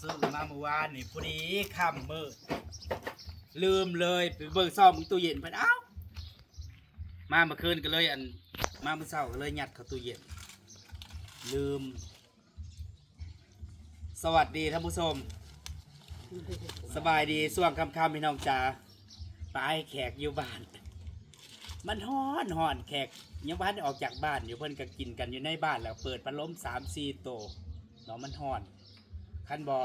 ซื้อมาเมื่อวานนี่พอดีค่ำมืดลืมเลยไปเบิกซ่อมตู้เย็นเพิ่นเอ้ามาเมื่อคืนก็เลยอันมาเมื่อเช้าก็เลยยัดเข้าตู้เย็น ลืม สวัสดีท่านผู้ชม สบายดีส่วงคำคำพี่น้องจ๋าตายแขกอยู่บ้าน มันฮ้อนฮ้อนแขกยังบ้านออกจากบ้านอยู่เพิ่นก็กินกันอยู่ในบ้านแล้ว เปิดพัดลมสามสี่โตเนาะมันฮ้อน คันบอ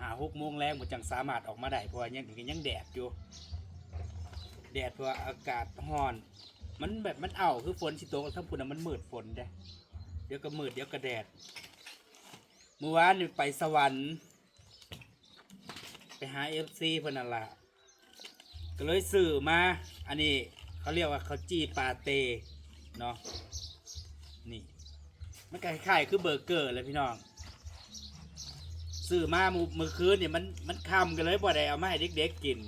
หาหกโมงแรงบ่จังสามารถออกมาได้เพราะว่ายังยังแดดอยู่ แดดเพราะว่าอากาศฮ้อน มันแบบมันเอาคือฝนสิโตกทั้งพุ่นน่ะมันมืดฝนเด้เดี๋ยวก็มืดเดี๋ยวก็แดดเมื่อวานไปสวรรค์ ไปหาเอฟซีเพิ่นนั่นละก็เลยสื่อมา อันนี้เขาเรียกว่าเขาจีปาเตเนาะนี่มันคล้ายๆคือเบอร์เกอร์เลยพี่น้อง สื่อมามื้อมื่อคืนเนี่ยมันมันคำกันเลยบ่ได้เอามาให้เด็กๆกิน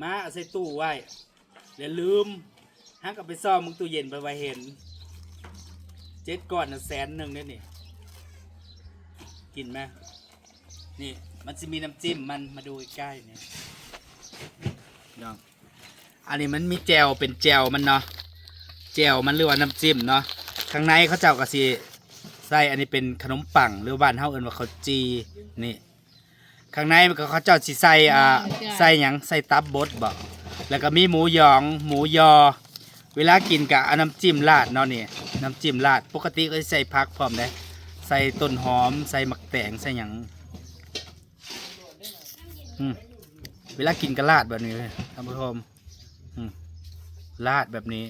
มาเอาใส่ตู้ไว้เดี๋ยวลืมฮักกับไปซ่อมมึงตู้เย็นไปไว้เห็น เจ็ดก้อนนะแสนหนึ่งเนี่ยนี่กินไหมนี่มันจะมีน้ำจิ้มมันมาดูใกล้ๆเนี่ยน้องอันนี้มันมีแจวเป็นแจวมันเนาะแจวมันหรือว่าน้ำจิ้มเนาะข้างในเขาเจ้าก็สิ ส่อันนี้เป็นขนมปังหรือบ้านเฮาเอิ้นว่าข้าวจีนี่ข้างในมันก็เขาเจ้าสิใส่อ่าใส่หยังใส่ตับบดบ่แล้วก็มีหมูหยอง หมูยอ เวลากินกับเอาน้ำจิ้มราดเนาะนี่น้ำจิ้มราดปกติก็สิใส่ผักพร้อมเด้ใส่ต้นหอม ใส่หมักแตงใส่หยังอืมเวลากินก็ราดแบบนี้เลยท่านผู้ชมอืมราดแบบนี้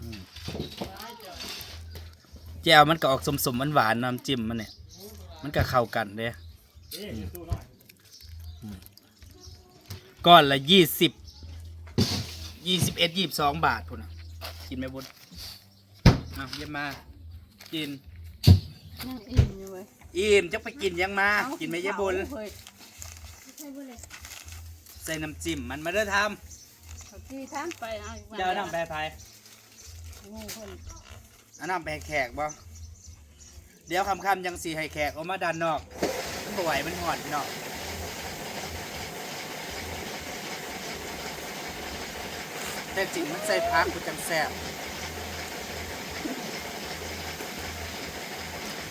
อืม แจ่วมันก็ออกสมสมๆหวานๆน้ำจิ้มมันเนี่ย มันก็เข้ากันเด้อืมก้อนละยี่สิบยี่สิบเอ็ดยี่สิบสองบาทพุ่นนะกินไหมบุญอะเยี่ยมมากินนั่งอิ่มอยู่เว้ยอิ่มจะไปกินยังมาเอ้กินไหมเยี่ยบุญเฮ้ยใส่น้ำจิ้มมันมาเด้อทเขาที่ทำไปเอาอีกำเดี๋ยวเอาน้ำแปรไทย งูเพิ่นอันน้ำแปรแขกบ่เดี๋ยวคำคำยังสีให้แขกออกมาด้านนอก มันบ่ไหวมันหอดพี่น้องแต่จริงมันใส่พักกูจังแซ่บ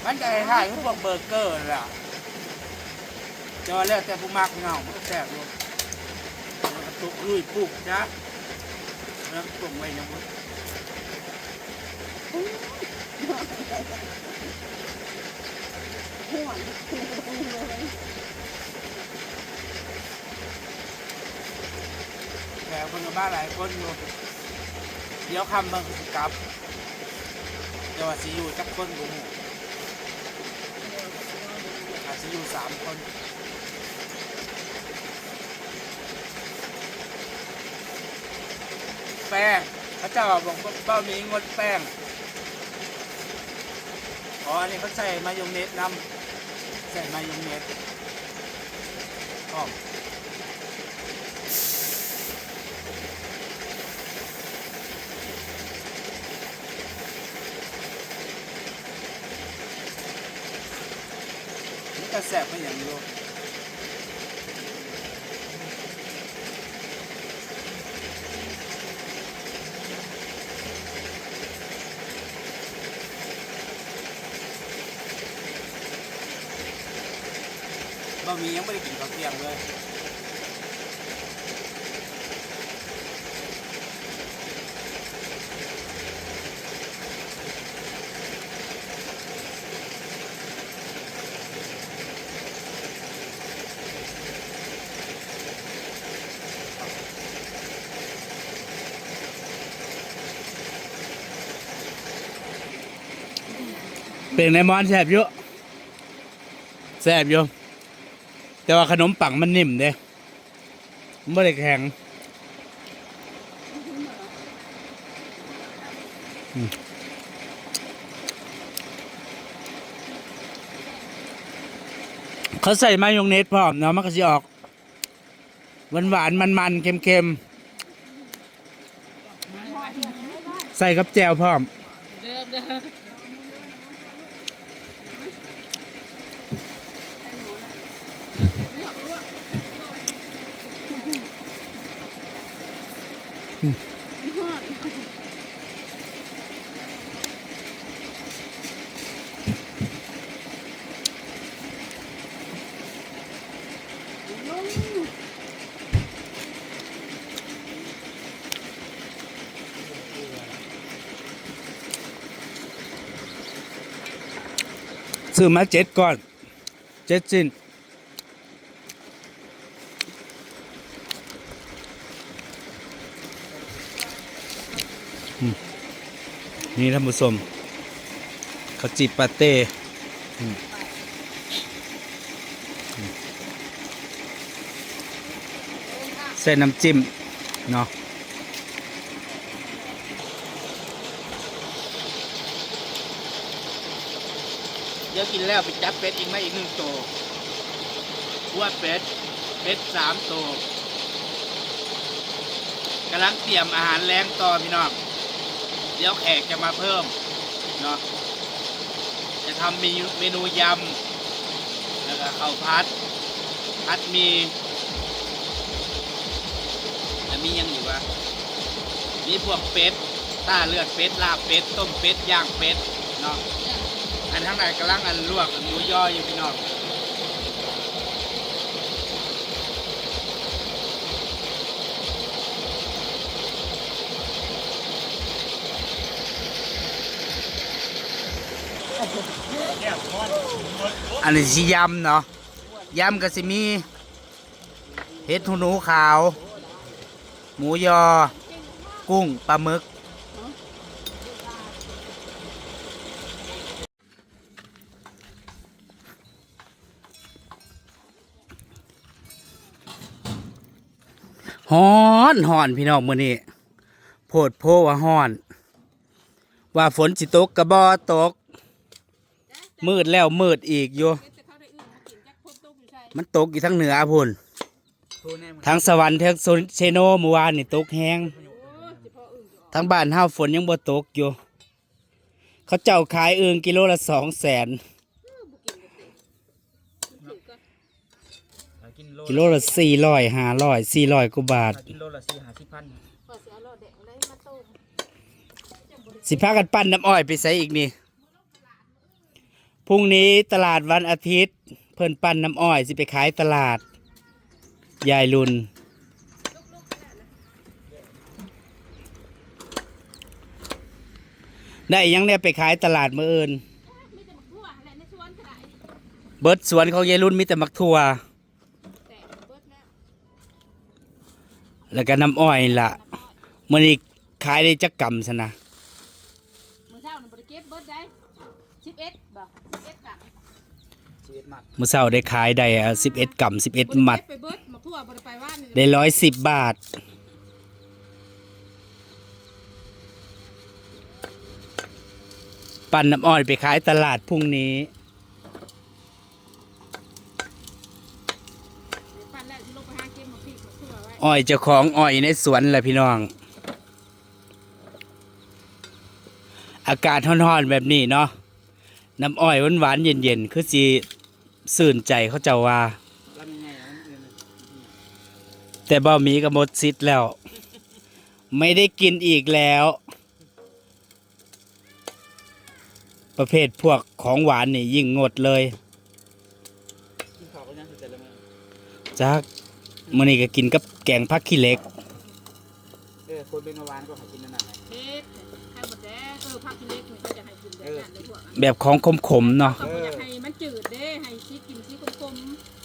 มันก็คล้ายๆกับพวกเบอร์เกอร์นั่นล่ะจอแล้วแต่ผู้มักเงามันก็แซ่บอยู่แล้วก็ตุกลุยปุกนะแล้วก็ตุ่มไว้ยังบุ ห่วงเลยแขกคนกับบ้านหลายคนอยู่เดี๋ยวคำเบิ่งสิกลับเดี๋ยวว่าสิอยู่จักคนกูหมู่อาจจะอยู่สามคนแป้งพระเจ้าบอกว่าเบ้ามีงดแป้ง อ๋ออันนี้เขาใส่มายองเนสนำใส่มายองเนสอ๋อมนี่ก็แสบไปอย่างนี้ บะหมี่ยังไม่ได้กินข้าวเที่ยงเลยเป็นในมอนแสบเยอะแสบอยู่ แต่ว่าขนมปังมันนิ่มเด้มันไม่ได้แข็งเขาใส่มายองเนสพร้อมเนาะมันก็จะออก หวานหวานมันมันๆเค็มเค็มๆใส่กับแจวพร้อมเดิมเดิม ซื้อมาเจ็ดก่อนเจ็ดชิ้นนี่ท่านผู้ชมเขาวจีบปาเต้อืมอืมใส่น้ำจิ้ม เนาะ เดี๋ยวกินแล้วไปจับเป็ดอีกไหมอีกหนึ่งตัวขัวเป็ดเป็ดสามตัวกำลังเตรียมอาหารแรงต่อพี่น้องเดี๋ยวแขกจะมาเพิ่มเนาะจะทำเมนูเมนูยำแล้วก็ข้าวพัดพัดมีจะมียังอยู่วะมีพวกเป็ดต้าเลือดเป็ดลาบเป็ดต้มเป็ดย่างเป็ดเนาะ อันทั้งหลายกำลังอันลวกอันหมูย่ออยู่พี่น้องอันนี้สิยำเนาะยำก็สิมีเห็ดหูหนูขาว หมูยอ กุ้งปลาหมึก ฮ้อนฮ้อนพี่น้องมื้อนี้โพดโพว่าฮ้อน ว่าฝนสิตกกระบอตก มืดแล้วมืดอีกอยู่มันตุ้มอยู่ใช่มันตกอยู่ทั้งเหนือพุ่นทั้งสวรรค์ทั้งโซนเชโนเมื่อวานนี่ตกแห้งทั้งบ้านเฮาฝนยังบ่ตกอยู่ เขาเจ้าขายเอืองกิโลละสองแสน บุกิน ก็ติบุกินก็กินโลกิโลละสี่ร้อยห้าร้อยสี่ร้อยกว่าบาทกินโลละสี่ห้าสิบพันพอเสียรอดแดงได้มาต้มสิพากันปั้นน้ำอ้อยไปใส่อีกนี่พรุ่งนี้ตลาดวันอาทิตย์ เพิ่นปั้นน้ำอ้อย สิไปขายตลาด ยายลุนได้หยังเนี่ยไปขายตลาดเมื่อเอินมีแต่บักทั่วอะไรในสวนก็ได้เบิดสวนของยายลุนมีแต่มักทั่ว แล้วก็น้ำอ้อยนี่ล่ะมื่อนี้ขายได้จักกำซะนะมื้อเช้านี่บ่ได้เก็บเบิดได้11บ่11กักชีวิตมัดมื่อเช้าได้ขายได้สิบเอ็ดกำสิบเอ็ดบ่ไมัดไปเบิดมาทั่วบ่ได้ไปว่านนี่ได้ร้อยสิบบาท ปั่นน้ำอ้อยไปขายตลาดพรุ่งนี้ ปั่นแล้วสิลงไปหาเก็บมาพริกมาทั่วไว้ อ้อยเจ้าของอ้อยในสวนแหละพี่น้อง อากาศร้อนๆแบบนี้เนาะน้ำอ้อยหวานๆเย็นๆคือสิสื่นใจเขาเจ้าว่าแล้วมีไงอะมันอื่นแต่บ่มีก็หมดซิดแล้ว ไม่ได้กินอีกแล้ว ประเภทพวกของหวานนี่ยิ่งงดเลยกินข้าวก็ มั้งจักมื้อนี้ก็กินกับแกงผักขี้เหล็ก เออคนเป็นเบาหวานก็หากินนั่นน่ะเฮ็ดให้หมดแด้เออผักกิเล็กนี่เขาจะให้กินแบบนั้นเลยพวกนั้นแบบของขมๆเนาะเขาบ่อยากให้มันจืดเด้ให้ชีกินชีกลม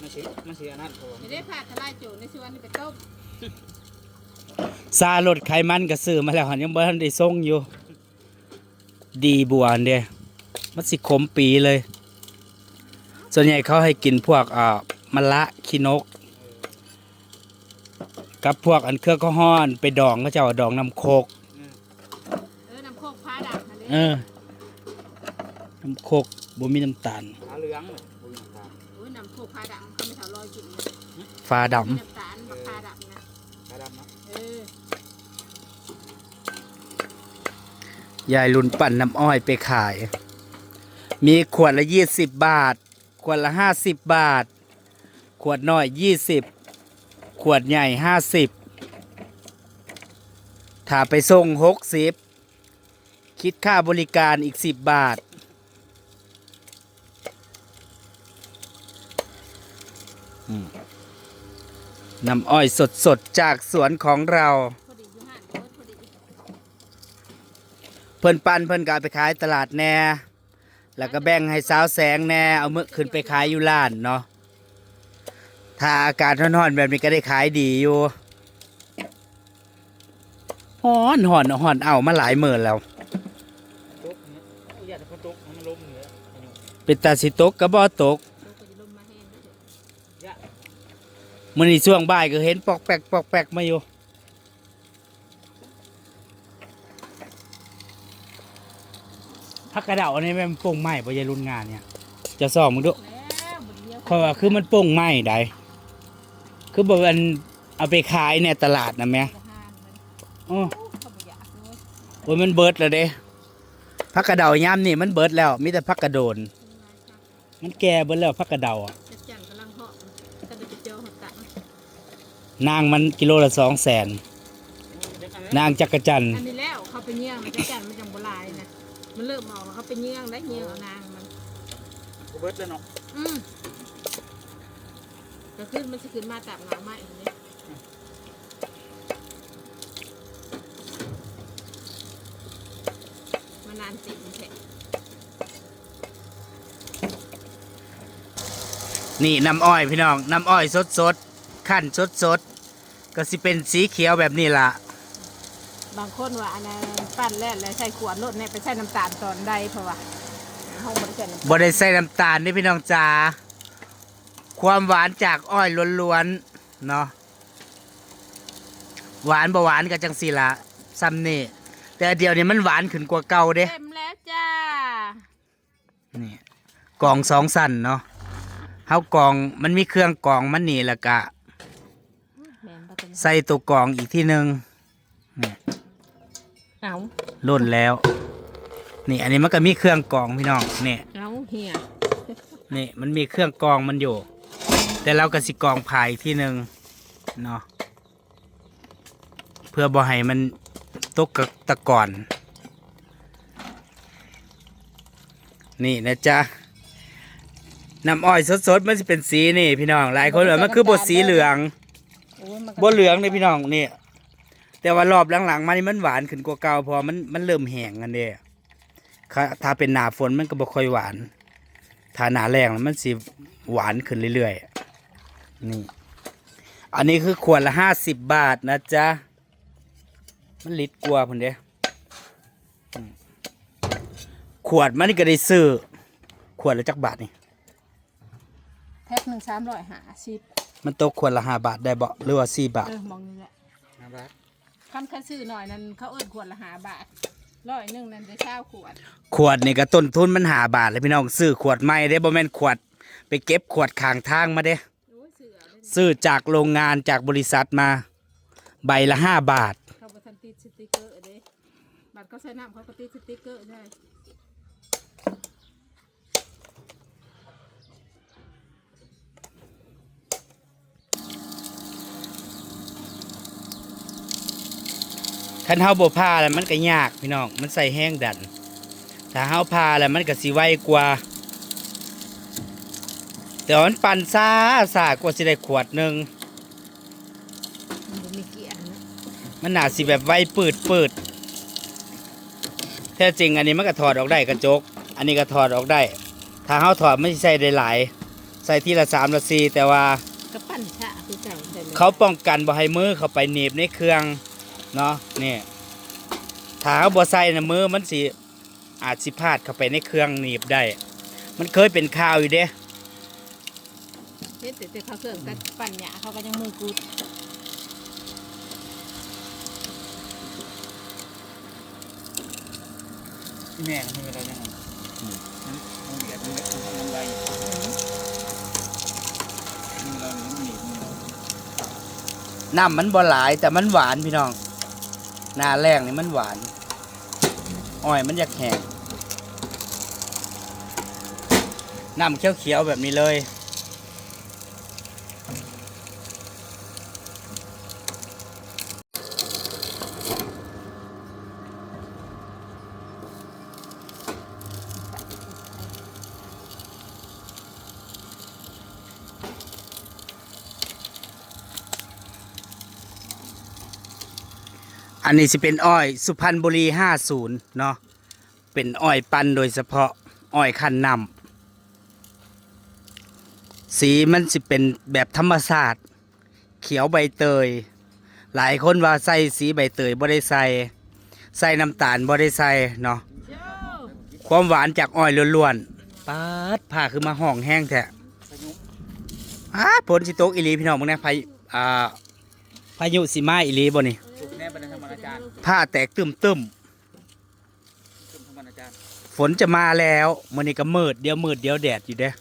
มันสิมันสิอันนั้นพอๆไม่ได้ผัดทลายโจรในสวนนี่ไปต้มซาลดไขมันก็ซื้อมาแล้วหันยังบ่ทันได้ส่งอยู่ ดีบัวอันเด้มันสิขมปีเลย ส่วนใหญ่เขาให้กินพวกอ่ามะละขี้นก กับพวกอันเครื่องข้าวห้อนไปดองก็จะเอาดองน้ำโคกอืมเออน้ำโคกพาดักนั่นเอเด้อน้ำโคกบ่มีน้ำตาล ขาเหลืองเลยบุญตาโอ้ยน้ำโคกพาดักเขาไม่ถาลอยกินนะฟ้าดมีน้ำตาลมาพาดักนะขาดำเนาะเออำยายลุนปั่นน้ำอ้อยไปขาย มีขวดละยี่สิบบาท ขวดละห้าสิบบาท ขวดน้อยยี่สิบ ขวดใหญ่ห้าสิบถ้าไปส่งหกสิบคิดค่าบริการอีกสิบบาท น้ำอ้อยสดๆ จากสวนของเรา เพิ่นปันเพิ่นกาไปขายตลาดแหน่ แล้วก็แบ่งให้สาวแสงแหน่ เอาเมือขึ้นไปขายอยู่ร้านเนาะ ถ้าอากาศร้อนๆแบบนี้ก็ได้ขายดีอยู่ฮ้อนหอนหอนเอามาหลายหมื่นแล้วตุ๊กเนี่ยโอ้ยอยากจะพอตุ๊กมันล้มเหนืออายุเป็นตาสิตกก็บ่ตกตัวก็จะลมมาแห้งแล้วเดี๋ยวยะมื้อนี้ช่วงบ่ายก็เห็นปอกแปกปอกแปกมาอยู่พักกระเดาอันนี้แม่นโป่งไม้บ่ยายรุ่นงานเนี่ย จะซ่อมมึงดูแล้วบนเดียวเพราะว่าคือมันโป่งไม้ได้ คือบ่อันเอาไปขายในตลาดนะแม่กระหานมันอ้อเขาบ่อยากเลยโอ้ยมันเบิดแล้วเด้พักกระเดายามนี่มันเบิดแล้วมีแต่พักกระโดน มันแก่เบิดแล้วพักกระเดาอะจัดจันกำลังเหาะก็เดี๋ยวไปเจอหัวตังนางมันกิโลละสองแสนเดี๋ยวกันนะนางจักรจันทร์อันนี้แล้วเขาไปเยี่ยงมันจัดจันมันจังโบราณนะมันเริ่มออกแล้วเขาไปเยี่ยงได้เยี่ยงเอานางมันกูเบิร์ดแล้วเนาะอืม ก็ขึ้นมันจะขึ้นมาตามหงาไม้อย่างนี้มานานติดแท้นี่น้ำอ้อยพี่น้องน้ำอ้อยสดสดๆขั้นสดสดๆก็สิเป็นสีเขียวแบบนี้ล่ะ บางคนว่าอันนั้นปั้นแล้วแล้วใส่ขวดรถเนี่ยไปใส่น้ำตาลตอนใดเพราะว่าห้องบริการน้ำตาลบ่ได้ใส่น้ำตาลนี่พี่น้องจ๋า ความหวานจากอ้อยล้วนๆเนาะหวานบ่หวานก็จังสิละซ้ำนี่แต่เดี๋ยวนี้มันหวานขึ้นกว่าเก่าเด้เต็มแล้วจ้านี่กล่องสองสั้นเนาะเฮากล่องมันมีเครื่องกล่องมันนี่แล้วก็แม่นบ่เป็นใส่ตัวกล่องอีกที่หนึ่งนี่เอาล่นแล้ว นี่อันนี้มันก็มีเครื่องกรองพี่น้องนี่เอาเหียนี่มันมีเครื่องกรองมันอยู่ แต่เราก็สิกรองภายที่หนึ่งเนาะเพื่อบ่ให้มันตกกับตะก่อนนี่นะจ๊ะน้ำอ้อยสดๆมันจะเป็นสีนี่ พี่น้องหลายคนว่ามันคือบทสีเหลืองโอ้ยมันก็บทเหลืองเลยพี่น้องนี่แต่ว่ารอบหลังๆมานี่มันหวานขึ้นกว่าเก่าเพอมันมันเริ่มแห้งกันเด้ค่ะถ้าเป็นหนาฝนมันก็บ่ค่อยหวานถ้าหนาแรงแล้วมันสิหวานขึ้นเรื่อยๆ นี่ อันนี้คือขวดละห้าสิบบาทนะจ๊ะ มันลิตรกว่าพุ่นเด้อืมขวดมันนี่ก็ได้ซื้อ ขวดละจักบาทนี่ แพ็คหนึ่งสามร้อยห้าสิบมันตกขวดละห้าบาทได้บ่หรือว่าสี่บาท เออมองนี่แหละนะบัสคำคันซื้อหน่อยนั้นเขาเอิ้นขวดละห้าบาทร้อยหนึ่งนั้นได้เช้าขวด ขวดนี่ก็ต้นทุนมันหาบาทเลยพี่น้องซื้อขวดใหม่ได้บ่แม่นขวด ไปเก็บขวดข้างทางมาเด้ ซื้อจากโรงงานจากบริษัทมา ใบละห้าบาท เขาบทันติดสติกเกอร์เด้บัตรเขาใช้น้ำเขาก็ติดสติกเกอร์ได้คันเฮาบ่พาแล้วมันก็ยากพี่น้อง มันใส่แห้งดัน ถ้าเฮาพาแล้วมันก็สิไวกว่า แต่ว่ามันปั่นซ่าซากว่าสิได้ขวดหนึงมันบ่มีเกียร์นะมันน่าสิแบบไวปืดปืดแท้จริงอันนี้มันก็ถอดออกได้กระจก อันนี้ก็ถอดออกได้ ถ้าเฮาถอดมันสิใส่ได้หลาย ใส่ทีละ3ละ4แต่ว่า ก็ปั้นชะคือเก่าแต่ลยเขาป้องกันบ่ให้มือเข้าไปหนีบในเครื่องเนาะนี่ถ้าเขาบ่ใส่นะมือมันสิอาจสิพลาดเข้าไปในเครื่องหนีบได้ มันเคยเป็นข่าวอยู่เด้เฮ็ดแต่แต่เขาเครื่องกันปั่นหยาเขาก็ยังมือกูดที่แม่ก็ไม่เป็นไรยังไงมันเบียดมันเบียดมันทำอะไรมือเราเนี่ยมันหนีบมือเราน้ำมันบ่หลายแต่มันหวานพี่น้องหนาแรงนี่มันหวานอ้อยมันอยากแห้งน้ำเขียวๆแบบนี้เลย อันนี้สิเป็นอ้อยสุพรรณบุรี 50 เนาะเป็นอ้อยปันโดยเฉพาะอ้อยคันนำสีมันสิเป็นแบบธรรมศาสตร์ เขียวใบเตย หลายคนว่าใส่สีใบเตยบ่ได้ใส่ใส่น้ำตาลบ่ได้ใส่เนาะความหวานจากอ้อยล้วนๆปาดผ่าคือมาห้องแห้งแท้อ้าผลสิตกอีหลีพี่น้องมึงนะพายุอ่าพายุสิมาอีหลีบ่นี่ ผ้าแตกตึมตึมถูกธรรมอาจารย์ๆฝนจะมาแล้วมื้อนี้ก็มืดเดี๋ยวมืดเดี๋ยวแดดอยู่เด้อ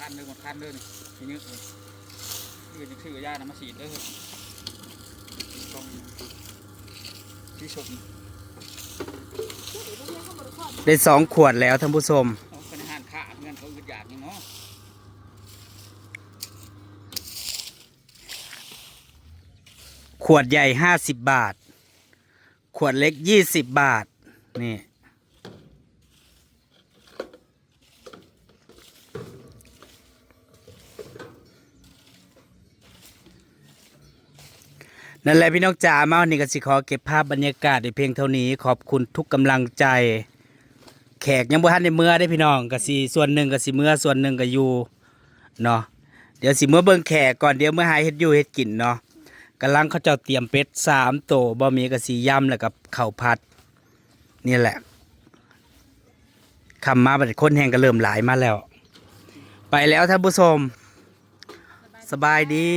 คันเดินหมดคันเดินทีนี้คือจะชื่อยานะมาฉีดด้วยต้องที่ชมได้สองขวดแล้วท่านผู้ชม เอาเป็นอาหารขาดเงินเขาอึดอยากนี่เนาะ ขวดใหญ่ห้าสิบบาท ขวดเล็กยี่สิบบาท นี่ นั่นแหละพี่น้องจ๋ามาวันนี้ก็สิขอเก็บภาพบรรยากาศในเพียงเท่านี้ขอบคุณทุกกำลังใจ แขกยังบ่ทันในเมื่อได้พี่น้องก็สิส่วนหนึ่งก็สิเมื่อส่วนหนึ่งก็อยู่เนาะเดี๋ยวสิเมื่อเบิ่งแขกก่อนเดี๋ยวเมื่อหายเฮ็ดอยู่เฮ็ดกินเนาะ กำลังเขาเจ้าเตรียมเป็ดสามโตวบะหมี่กะสียำแล้วกับข้าวผัด นี่แหละคำมาบัดคนแห่งก็เริ่มหลายมาแล้ว ไปแล้วท่านผู้ชม สบายดี